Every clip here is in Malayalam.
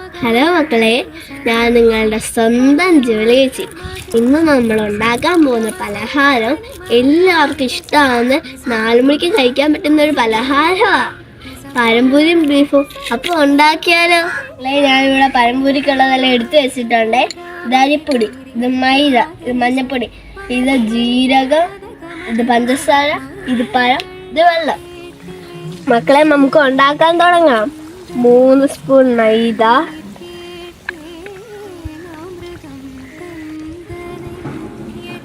ഹലോ മക്കളെ ഞാൻ നിങ്ങളുടെ സ്വന്തം ജോലിയേച്ചി ഇന്ന് നമ്മൾ ഉണ്ടാക്കാൻ പോകുന്ന പലഹാരം എല്ലാവർക്കും ഇഷ്ടമാണ് നാലുമണിക്ക് കഴിക്കാൻ പറ്റുന്ന ഒരു പലഹാരമാണ് പഴംപൂരിയും ബീഫും. അപ്പോൾ ഉണ്ടാക്കിയാലോ? ഞാനിവിടെ പഴംപൂരിക്കുള്ളതെല്ലാം എടുത്തു വെച്ചിട്ടുണ്ട്. ഇത് അരിപ്പൊടി ഇത് മൈദ ഇത് മഞ്ഞപ്പൊടി ഇത് ജീരകം ഇത് പഞ്ചസാര ഇത് പഴം ഇത് വെള്ളം. മക്കളെ നമുക്ക് ഉണ്ടാക്കാൻ തുടങ്ങാം. മൂന്ന് സ്പൂൺ മൈദ.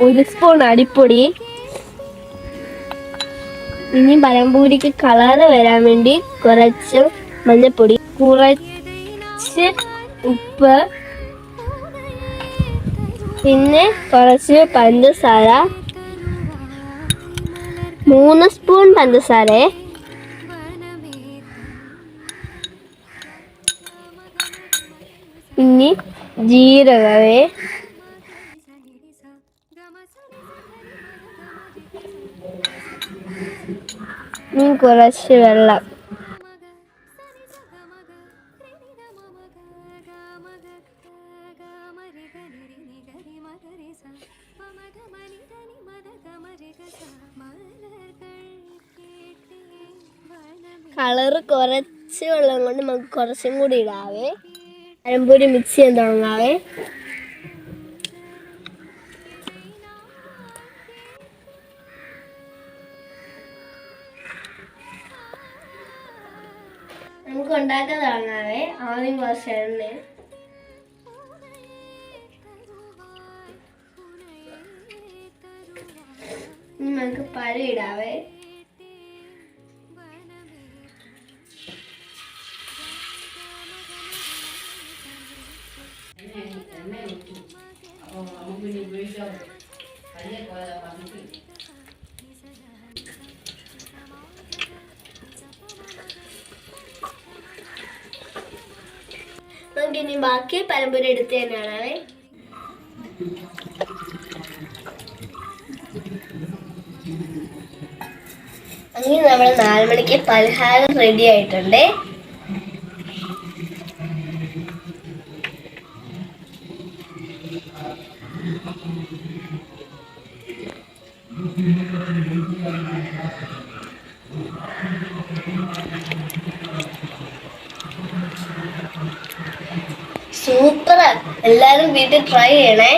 ഒരു സ്പൂൺ അരിപ്പൊടി ഇനി പഴംപൂരിക്ക് കളറ് വരാൻ വേണ്ടി കുറച്ച് മഞ്ഞപ്പൊടി കുറച്ച് ഉപ്പ് പിന്നെ കുറച്ച് പഞ്ചസാര. മൂന്ന് സ്പൂൺ പഞ്ചസാര ഇനി ജീരകവേ. ഇനി കുറച്ച് വെള്ളം. കളറ് കുറച്ച് വെള്ളം കൊണ്ട് നമുക്ക് കുറച്ചും കൂടി ഇടാവേ. പഴംപൊരി മിക്സ് ചെയ്യാൻ തുടങ്ങാവേ. നമുക്ക് ഉണ്ടാക്കാൻ തുടങ്ങാവേ. ആദ്യം കുറച്ച് എണ്ണ. നമുക്ക് പഴം ഇടാവേ. നമുക്ക് ഇനി ബാക്കി പരമ്പര എടുത്ത് തന്നെയാണ് അങ്ങനെ നമ്മൾ നാല് മണിക്ക് പലഹാരം റെഡി ആയിട്ടുണ്ട്. സൂപ്പർ എല്ലാരും വീട്ടിൽ ട്രൈ ചെയ്യണേ.